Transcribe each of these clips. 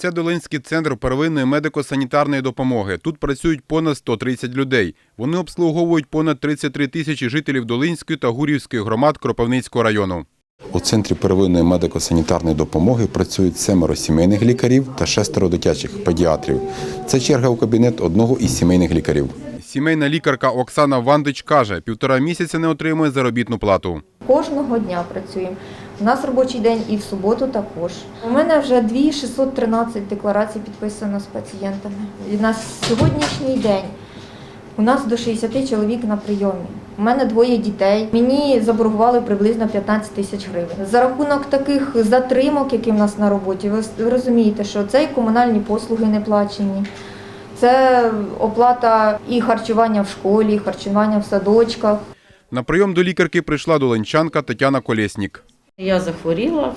Це Долинський центр первинної медико-санітарної допомоги. Тут працюють понад 130 людей. Вони обслуговують понад 33 тисячі жителів Долинської та Гурівської громад Кропивницького району. У центрі первинної медико-санітарної допомоги працюють семеро сімейних лікарів та шестеро дитячих педіатрів. Це черга у кабінет одного із сімейних лікарів. Сімейна лікарка Оксана Вандич каже, півтора місяця не отримує заробітну плату. Кожного дня працюємо. У нас робочий день і в суботу також. У мене вже 2613 декларацій підписано з пацієнтами. І на сьогоднішній день у нас до 60 чоловік на прийомі. У мене двоє дітей. Мені заборгували приблизно 15 тисяч гривень. За рахунок таких затримок, які в нас на роботі, ви розумієте, що це і комунальні послуги не плачені. Це оплата і харчування в школі, і харчування в садочках. На прийом до лікарки прийшла долинчанка Тетяна Колєснік. Я захворіла,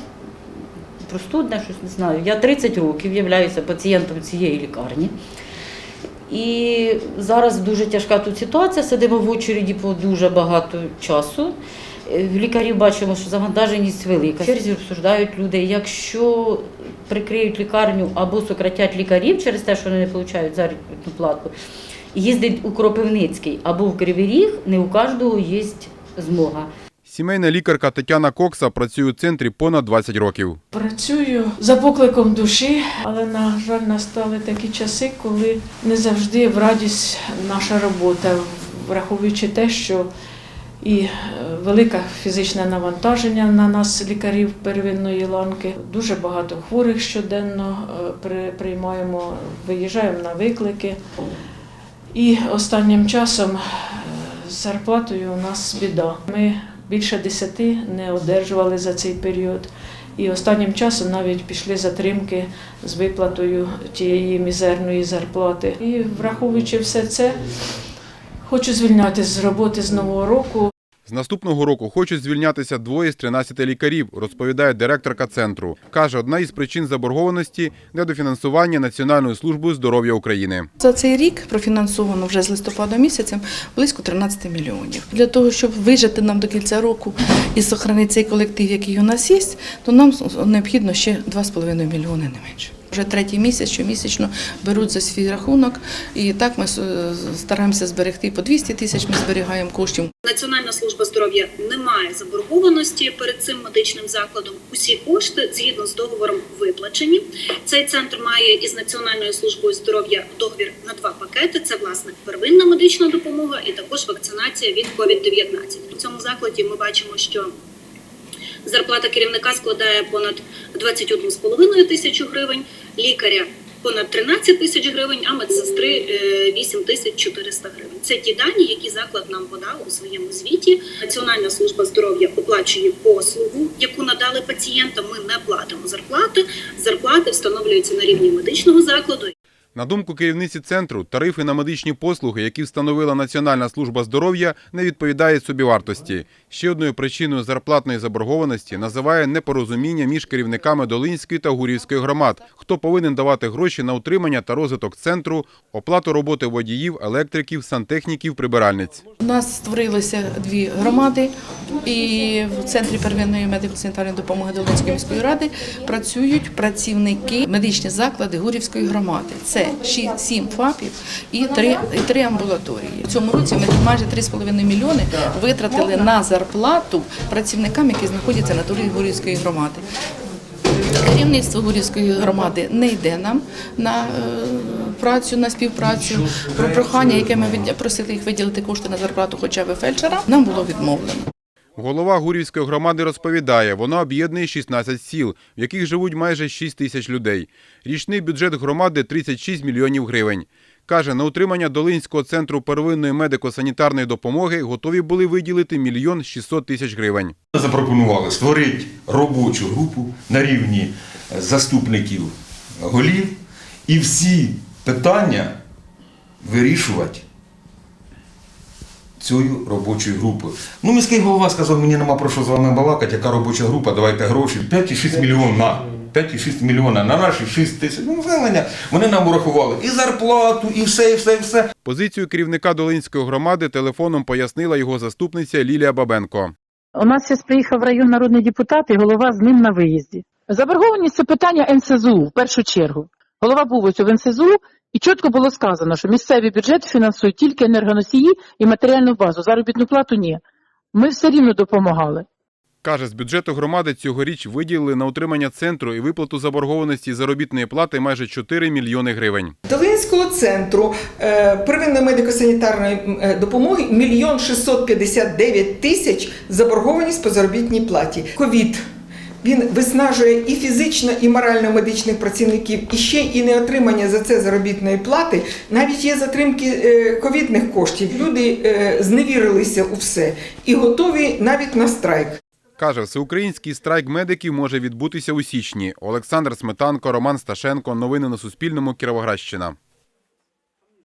простудне, щось не знаю. Я 30 років являюся пацієнтом цієї лікарні. І зараз дуже тяжка тут ситуація, сидимо в очереді по дуже багато часу. Е, лікарів бачимо, що завантаженість велика. Черзі обсуждають люди, якщо прикриють лікарню або сократять лікарів через те, що вони не отримують заробітну плату, їздить у Кропивницький або в Кривий Ріг, не у кожного є змога. Сімейна лікарка Тетяна Кокса працює у центрі понад 20 років. Працюю за покликом душі, але на жаль, настали такі часи, коли не завжди в радість наша робота, враховуючи те, що і е, велике фізичне навантаження на нас, лікарів первинної ланки. Дуже багато хворих щоденно е, приймаємо, виїжджаємо на виклики. І останнім часом е, з зарплатою у нас біда. Ми більше десяти не одержували за цей період. І останнім часом навіть пішли затримки з виплатою тієї мізерної зарплати. І враховуючи все це, хочу звільняти з роботи з нового року. З наступного року хочуть звільнятися двоє з 13 лікарів, розповідає директорка центру. Каже, одна із причин заборгованості – недофінансування Національною службою здоров'я України. За цей рік профінансовано вже з листопада місяця близько 13 мільйонів. Для того, щоб вижити нам до кінця року і зберігати цей колектив, який у нас є, то нам необхідно ще 2,5 мільйони не менше. Вже третій місяць, щомісячно беруть за свій рахунок, і так ми стараємося зберегти по 200 тисяч. Ми зберігаємо коштів. Національна служба здоров'я не має заборгованості перед цим медичним закладом. Усі кошти згідно з договором виплачені. Цей центр має із Національною службою здоров'я договір на два пакети: це власне первинна медична допомога і також вакцинація від COVID-19. У цьому закладі ми бачимо, що зарплата керівника складає понад 21,5 тисячу гривень, лікаря понад 13 тисяч гривень, а медсестри е, 8 тисяч 400 гривень. Це ті дані, які заклад нам подав у своєму звіті. Національна служба здоров'я оплачує послугу, яку надали пацієнтам. Ми не платимо зарплати. Зарплати встановлюються на рівні медичного закладу. На думку керівниці центру, тарифи на медичні послуги, які встановила Національна служба здоров'я, не відповідають собівартості. Ще одною причиною зарплатної заборгованості називає непорозуміння між керівниками Долинської та Гурівської громад, хто повинен давати гроші на утримання та розвиток центру, оплату роботи водіїв, електриків, сантехніків, прибиральниць. У нас створилися дві громади, і в центрі первинної медико-санітарної допомоги Долинської міської ради працюють працівники медичні заклади Гурівської громади. Це 6, 7 ФАПів і 3, і 3 амбулаторії. В цьому році ми майже 3,5 мільйони витратили на зарплату працівникам, які знаходяться на території Гурівської громади. Керівництво Гурівської громади не йде нам на е, працю, на співпрацю. Про прохання, яке ми просили їх виділити кошти на зарплату хоча б фельдшера, нам було відмовлено. Голова Гурівської громади розповідає, вона об'єднує 16 сіл, в яких живуть майже 6 тисяч людей. Річний бюджет громади – 36 мільйонів гривень. Каже, на утримання Долинського центру первинної медико-санітарної допомоги готові були виділити мільйон 600 тисяч гривень. Запропонували створити робочу групу на рівні заступників голів і всі питання вирішувати цією робочою групою. Ну, міський голова сказав, мені нема про що з вами балакати, яка робоча група, давайте гроші. 5,6 мільйон на 5,6 мільйона на наші 6 тисяч. Ну, населення. Вони нам урахували і зарплату, і все, і все, і все. Позицію керівника Долинської громади телефоном пояснила його заступниця Лілія Бабенко. У нас зараз приїхав район народний депутат і голова з ним на виїзді. Заборгованість це питання НСЗУ в першу чергу. Голова був ось у НСЗУ, і чітко було сказано, що місцеві бюджети фінансують тільки енергоносії і матеріальну базу. Заробітну плату ні. Ми все рівно допомагали. Каже, з бюджету громади цьогоріч виділили на утримання центру і виплату заборгованості заробітної плати майже 4 мільйони гривень. Долинського центру е, первинної медико-санітарної е, допомоги мільйон 659 тисяч заборгованість по заробітній платі. Ковід. Він виснажує і фізично, і морально медичних працівників, і ще і неотримання за це заробітної плати. Навіть є затримки е, ковідних коштів. Люди е, зневірилися у все і готові навіть на страйк. Каже, всеукраїнський страйк медиків може відбутися у січні. Олександр Сметанко, Роман Сташенко. Новини на Суспільному. Кіровоградщина.